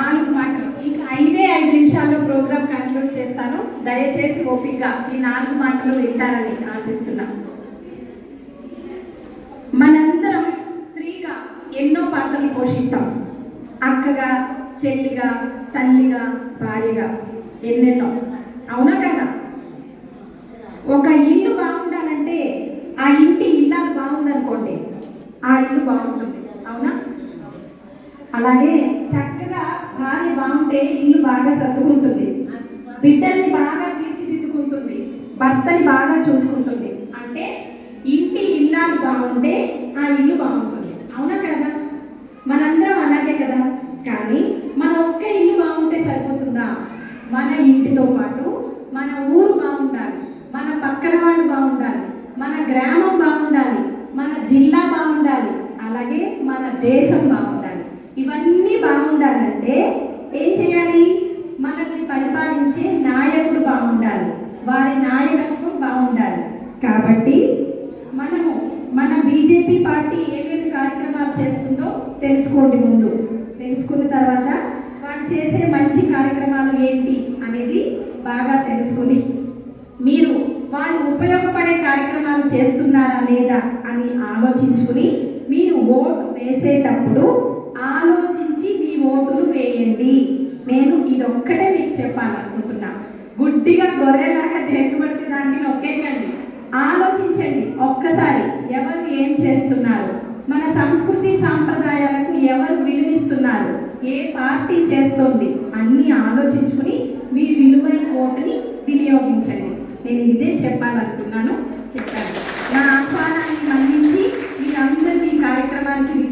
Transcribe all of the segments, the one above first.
నాలుగు మాటలు. ఈ ఐదే ఐదు నిమిషాల్లో ప్రోగ్రామ్ కంక్లూడ్ చేస్తాను. దయచేసి ఓపిక ఈ నాలుగు మాటలు వింటారని ఆశిస్తున్నాను మనందరం స్త్రీగా ఎన్నో పాత్రలు పోషిస్తాం. అక్కగా చెల్లిగా తల్లిగా భార్యగా ఎన్నెన్నో. అవునా కదా? ఒక ఇల్లు బాగుండాలంటే ఆ ఇంటి ఇల్లాలు బాగుందనుకోండి. ఆ ఇల్లు బాగుంటుంది. అవునా? అలాగే చక్క చక్కగా భార్య బాగుంటే ఇల్లు బాగా సర్దుకుంటుంది. బిడ్డల్ని బాగా తీర్చిదిద్దుకుంటుంది. భర్తని బాగా చూసుకుంటుంది. అంటే ఇంటి ఇల్లాలు బాగుంటే ఆ ఇల్లు బాగుంటుంది. అవునా కదా? మనందరం అలాగే కదా? కానీ మన ఒక్క ఇల్లు బాగుంటే సరిపోతుందా? మన ఇంటితో పాటు మన ఊరు బాగుండాలి. మన పక్కన వాళ్ళు బాగుండాలి. మన గ్రామం బాగుండాలి. మన జిల్లా బాగుండాలి. అలాగే మన దేశం బాగుండాలి. ఇవన్నీ బాగుండాలంటే ఏం చేయాలి? మనల్ని పరిపాలించే నాయకుడు బాగుండాలి. వారి నాయకత్వం బాగుండాలి. కాబట్టి మనము మన బీజేపీ పార్టీ ఏమేమి కార్యక్రమాలు చేస్తుందో తెలుసుకోండి ముందు. తెలుసుకున్న తర్వాత వాళ్ళు చేసే మంచి కార్యక్రమాలు ఏంటి అనేది బాగా తెలుసుకుని మీరు వాళ్ళు ఉపయోగపడే కార్యక్రమాలు చేస్తున్నారా లేదా అని ఆలోచించుకుని మీరు ఓటు వేసేటప్పుడు ఆలోచించి మీ ఓటును వేయండి. నేను ఇదొక్కటే ఒక్కటే మీకు చెప్పాలనుకుంటున్నా. గుడ్డిగా గొర్రెలాగా దేనిబట్టి దాన్ని నొక్కేయండి ఆలోచించండి ఒక్కసారి ఎవరు ఏం చేస్తున్నారు? మన సంస్కృతి సాంప్రదాయాలకు ఎవరు విలువిస్తున్నారు? ఏ పార్టీ చేస్తోంది? అన్నీ ఆలోచించుకుని మీ విలువైన ఓటుని వినియోగించండి. నేను ఇదే చెప్పాలనుకున్నాను. చెప్పాను. నా ఆహ్వానం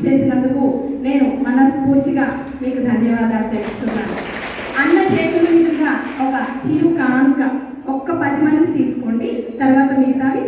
చేసినందుకు నేను మనస్ఫూర్తిగా మీకు ధన్యవాదాలు తెలుపుతున్నాను. అన్న చేతుల మీదుగా ఒక చిరు కానుక ఒక్క పది మందికి తీసుకోండి తర్వాత మిగతావి